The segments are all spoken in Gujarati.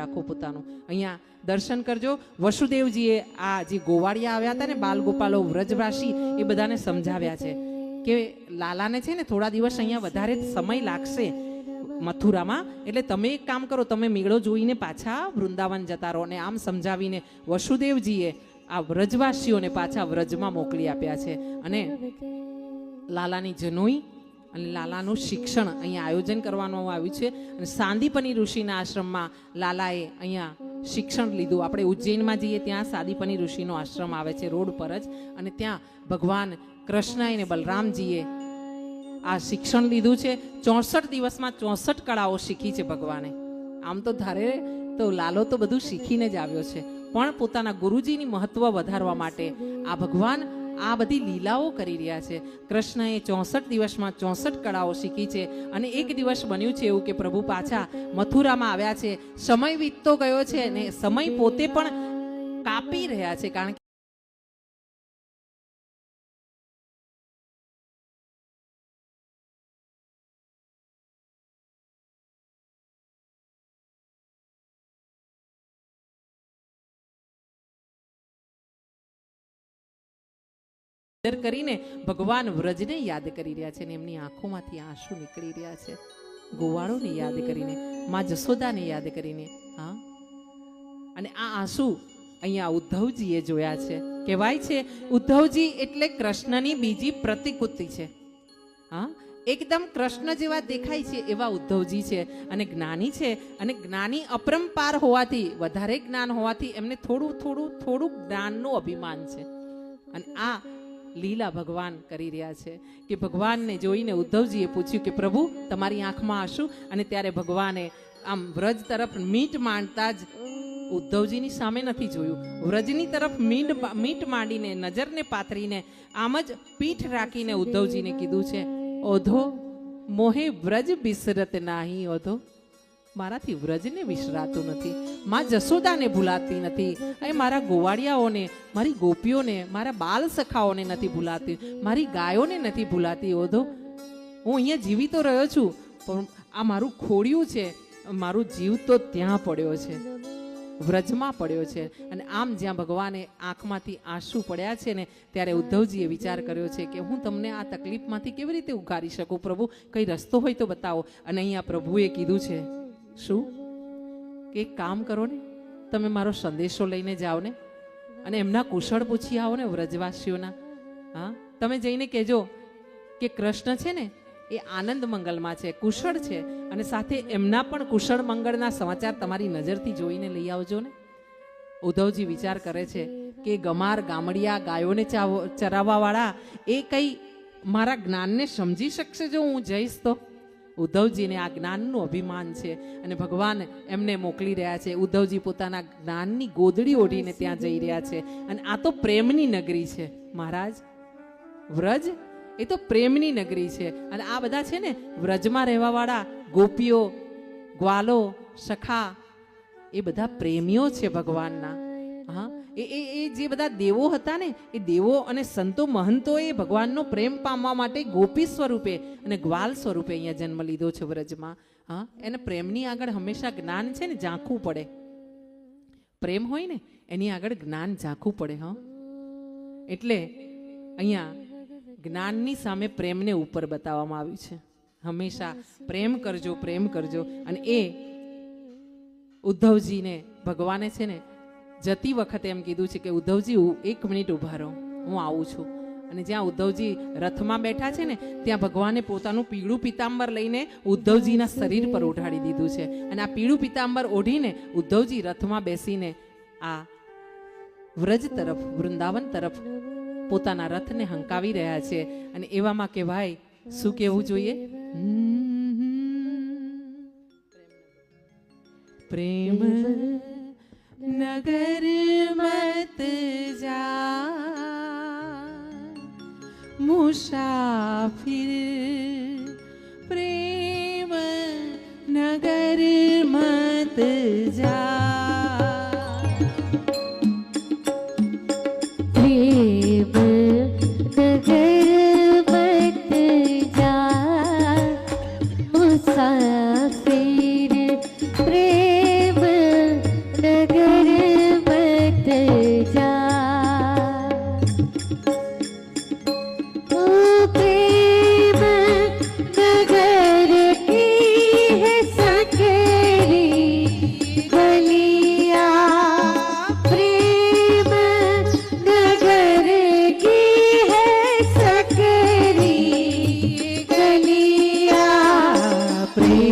રાખો પોતાનું. અહીંયા દર્શન કરજો. વસુદેવજીએ આ જે ગોવાળિયા આવ્યા હતા ને બાલ ગોપાલો વ્રજવાસી, એ બધાને સમજાવ્યા છે કે લાલાને છે ને થોડા દિવસ અહીંયા વધારે સમય લાગશે મથુરામાં. એટલે તમે એક કામ કરો, તમે મેળો જોઈને પાછા વૃંદાવન જતા રહો. ને આમ સમજાવીને વસુદેવજીએ આ વ્રજવાસીઓને પાછા વ્રજમાં મોકલી આપ્યા છે. અને લાલાની જનોઈ અને લાલાનું શિક્ષણ અહીંયા આયોજન કરવાનું આવ્યું છે. અને સાંદીપની ઋષિના આશ્રમમાં લાલાએ અહીંયા શિક્ષણ લીધું. આપણે ઉજ્જૈનમાં જઈએ ત્યાં સાદીપની ઋષિનો આશ્રમ આવે છે રોડ પર જ. અને ત્યાં ભગવાન કૃષ્ણ અને બલરામજીએ આ શિક્ષણ લીધું છે. ચોસઠ દિવસમાં ચોસઠ કળાઓ શીખી છે ભગવાને. આમ તો ધારે તો લાલો તો બધું શીખીને જ આવ્યો છે. પણ પોતાના ગુરુજીની મહત્વ વધારવા માટે આ ભગવાન આ બધી લીલાઓ કરી રહ્યા છે. કૃષ્ણએ ચોસઠ દિવસમાં ચોસઠ કળાઓ શીખી છે અને એક દિવસ બન્યું છે એવું કે પ્રભુ પાછા મથુરામાં આવ્યા છે. સમય વીતતો ગયો છે અને સમય પોતે પણ કાપી રહ્યા છે કારણ કે નજર કરીને ભગવાન વ્રજને યાદ કરી રહ્યા છે અને એમની આંખોમાંથી આંસુ નીકળી રહ્યા છે. ગોવાળોને યાદ કરીને, માં જશોદાને યાદ કરીને, હા? અને આ આંસુ અહીંયા ઉદ્ધવજીએ જોયા છે. કહેવાય છે, ઉદ્ધવજી એટલે કૃષ્ણની બીજી પ્રતિકૃતિ છે. હા? એકદમ કૃષ્ણ જેવા દેખાય છે એવા ઉદ્ધવજી છે અને જ્ઞાની છે અને જ્ઞાની અપરંપાર હોવાથી, વધારે જ્ઞાન હોવાથી એમને થોડું થોડું થોડું જ્ઞાનનું અભિમાન છે. અને આ લીલા ભગવાન કરી રહ્યા છે કે ભગવાનને જોઈને ઉદ્ધવજીએ પૂછ્યું કે પ્રભુ, તમારી આંખમાં આશું અને ત્યારે ભગવાને આમ વ્રજ તરફ મીટ માંડતા જ ઉદ્ધવજીની સામે નથી જોયું. વ્રજની તરફ મીંડ મીટ માંડીને, નજરને પાથરીને, આમ જ પીઠ રાખીને ઉદ્ધવજીને કીધું છે, ઓધો, મોહે વ્રજ બિસરત નાહી, ઓધો. મારાથી વ્રજને વિસરાતું નથી, માં જસોદાને ભૂલાતી નથી એ મારા ગોવાળિયાઓને, મારી ગોપીઓને, મારા બાલ સખાઓને નથી ભૂલાતી, મારી ગાયોને નથી ભૂલાતી. ઓધો, હું અહીંયા જીવી તો રહ્યો છું, પણ આ મારું ખોડિયું છે, મારું જીવ તો ત્યાં પડ્યો છે, વ્રજમાં પડ્યો છે. અને આમ જ્યાં ભગવાને આંખમાંથી આંસુ પડ્યા છે ને, ત્યારે ઉદ્ધવજીએ વિચાર કર્યો છે કે હું તમને આ તકલીફમાંથી કેવી રીતે ઉગારી શકું પ્રભુ? કંઈ રસ્તો હોય તો બતાવો. અને અહીંયા પ્રભુએ કીધું છે શું? કે કામ કરો ને, તમે મારો સંદેશો લઈને જાઓ ને, અને એમના કુશળ પૂછી આવો ને વ્રજવાસીઓના. હા? તમે જઈને કહેજો કે કૃષ્ણ છે ને, એ આનંદ મંગલમાં છે, કુશળ છે, અને સાથે એમના પણ કુશળ મંગળના સમાચાર તમારી નજરથી જોઈને લઈ આવજો ને. ઉદ્ધવજી વિચાર કરે છે કે ગમાર ગામડિયા ગાયોને ચરાવવાવાળા એ કંઈ મારા જ્ઞાનને સમજી શકશે જો હું જઈશ તો? ઉદ્ધવજીને આ જ્ઞાનનું અભિમાન છે અને ભગવાન એમને મોકલી રહ્યા છે. ઉદ્ધવજી પોતાના જ્ઞાનની ગોદડી ઓઢીને ત્યાં જઈ રહ્યા છે. અને આ તો પ્રેમની નગરી છે. મહારાજ, વ્રજ? એ તો પ્રેમની નગરી છે. અને આ બધા છે ને વ્રજમાં રહેવાવાળા ગોપીઓ, ગ્વાલો, સખા, એ બધા પ્રેમીઓ છે ભગવાનના. હા? એ એ એ જે બધા દેવો હતા ને, એ દેવો અને સંતો મહંતોએ ભગવાનનો પ્રેમ પામવા માટે ગોપી સ્વરૂપે અને ગ્વાલ સ્વરૂપે અહીંયા જન્મ લીધો છે વ્રજમાં. હા, એને પ્રેમની આગળ હંમેશા જ્ઞાન છે ને ઝાંખવું પડે. પ્રેમ હોય ને, એની આગળ જ્ઞાન ઝાંખવું પડે, હા. એટલે અહીંયા જ્ઞાનની સામે પ્રેમને ઉપર બતાવવામાં આવ્યું છે. હંમેશા પ્રેમ કરજો પ્રેમ કરજો. અને એ ઉદ્ધવજીને, ભગવાને છે ને જતી વખતે એમ કીધું છે કે, ઉદ્ધવજી એક મિનિટ ઊભા રહો. હું આવું છું. અને જ્યાં ઉદ્ધવજી રથમાં બેઠા છે ને, ત્યાં ભગવાને પોતાનું પીળું પિતાંબર લઈને ઉદ્ધવજીના શરીર પર ઓઢાડી દીધું છે. અને આ પીળું પિતાંબર ઓઢીને ઉદ્ધવજી રથમાં બેસીને આ વ્રજ તરફ, વૃંદાવન તરફ પોતાના રથને હંકાવી રહ્યા છે. અને એવામાં કે, ભાઈ, શું કહેવું જોઈએ? પ્રેમ નગર મુસાફિર પ્રેમ નગર મત જા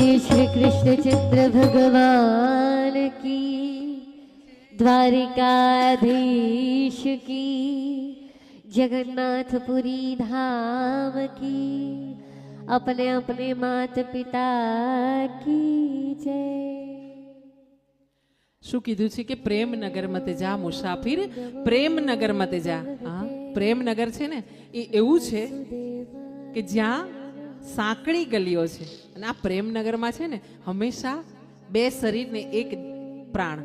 શ્રી કૃષ્ણ ચિત્ર ભગવાન કી દ્વારિકાધીશ કી જગન્નાથપુરી ધામ કી अपने अपने માત પિતા કી જય શું કીધું છે કે પ્રેમનગર મતે જા મુસાફિર પ્રેમનગર મતે જા. હા, પ્રેમનગર છે ને? એ એવું છે કે જ્યાં સાંકડી ગલીઓ છે. અને આ પ્રેમનગરમાં છે ને, હંમેશા બે શરીરને એક પ્રાણ.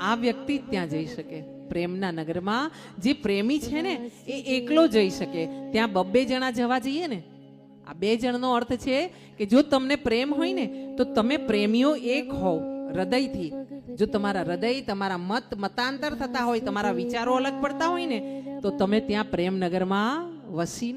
આ વ્યક્તિ ત્યાં જઈ શકે. પ્રેમના નગરમાં જે પ્રેમી છે ને, એ એકલો જઈ શકે. ત્યાં બબ્બે જણા જવા જઈએ ને, આ બે જણનો અર્થ છે કે જો તમને પ્રેમ હોય ને, તો તમે પ્રેમીઓ એક હોવ હૃદયથી. જો તમારા હૃદય, તમારા મત, મતાંતર થતા હોય, તમારા વિચારો અલગ પડતા હોય ને, તો તમે ત્યાં પ્રેમનગરમાં વસી